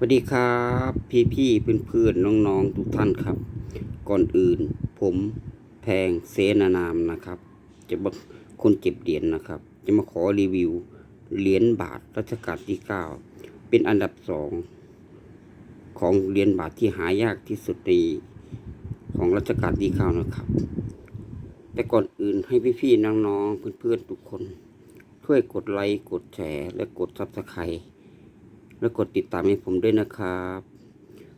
สวัสดีครับพี่พี่เพื่อนเพื่อนๆน้องๆทุกท่านครับ ก่อนอื่นผมแพงเสนานามนะครับ จะมาคนเก็บเหรียญนะครับ จะมาขอรีวิวเหรียญบาทรัชกาลที่เก้าเป็นอันดับสองของเหรียญบาทที่หายากที่สุดในของรัชกาลที่เก้านะครับ แต่ก่อนอื่นให้พี่พี่ๆน้องๆเพื่อนทุกคน ช่วยกดไลค์กดแชร์และกดซับสไครต์ แล้วกดติดตามให้ผมด้วยนะครับ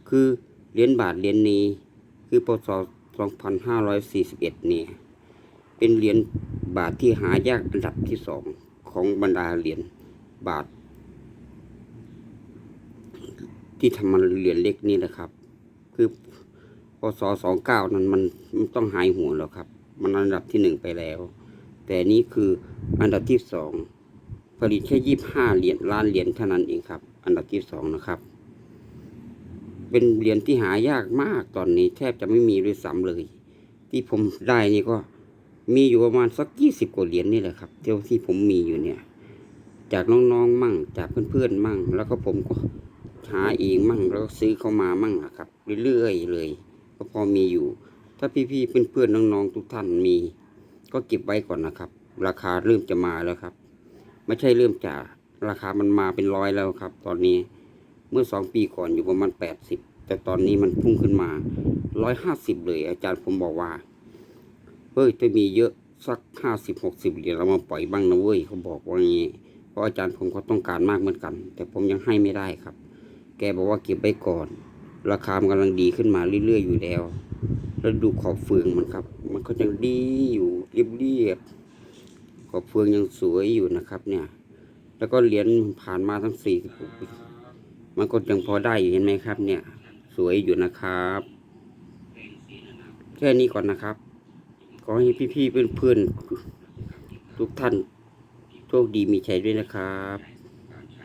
คือเหรียญบาทเหรียญนี้ คือพศ2541 เนี่ย เป็นเหรียญบาทที่หายากอันดับที่สองของบรรดาเหรียญบาท ที่ทำมันเหรียญเล็กนี่แหละครับ คือพศ29นั้นมันมันต้องหายหัวแล้วครับ มันอันดับที่หนึ่งไปแล้ว แต่นี่คืออันดับที่สอง ผลิตแค่ยี่ห้าเหรียญล้านเหรียญเท่านั้นเองครับ อันดับที่สองนะครับ เป็นเหรียญที่หายากมากตอนนี้ แทบจะไม่มีเลยซ้ำเลย ที่ผมได้นี่ก็มีอยู่ประมาณสักยี่สิบกว่าเหรียญนี่แหละครับเท่าที่ผมมีอยู่เนี่ย จากน้องๆมั่ง จากเพื่อนๆมั่ง แล้วก็ผมก็หาเองมั่งแล้วก็ซื้อเข้ามามั่งนะครับ เรื่อยๆเลย ก็พอมีอยู่ ถ้าพี่ๆเพื่อนๆน้องๆทุกท่านมี ก็เก็บไว้ก่อนนะครับ ราคาเริ่มจะมาแล้วครับ ไม่ใช่เริ่มจากราคามันมาเป็นร้อยแล้วครับ ตอนนี้เมื่อสองปีก่อนอยู่ประมาณแปดสิบแต่ตอนนี้มันพุ่งขึ้นมาร้อยห้าสิบเลย อาจารย์ผมบอกว่าเฮ้ยถ้ามีเยอะสักห้าสิบหกสิบเหรียญเรามาปล่อยบ้างนะเว้ยเขาบอกว่าอย่างนี้เพราะอาจารย์ผมก็ต้องการมากเหมือนกัน แต่ผมยังให้ไม่ได้ครับ แกบอกว่าเก็บไว้ก่อน ราคามันกำลังดีขึ้นมาเรื่อยๆอยู่แล้ว แล้วดูขอบเฟืองมันครับ มันก็ยังดีอยู่เรียบๆ ขอบเฟืองยังสวยอยู่นะครับเนี่ย แล้วก็เหรียญผ่านมาทั้งสี่ปุกมันก็ยังพอได้อยู่เห็นไหมครับ เนี่ย สวยอยู่นะครับ แค่นี้ก่อนนะครับ ขอให้พี่ๆเพื่อนๆทุกท่านโชคดีมีชัยด้วยนะครับ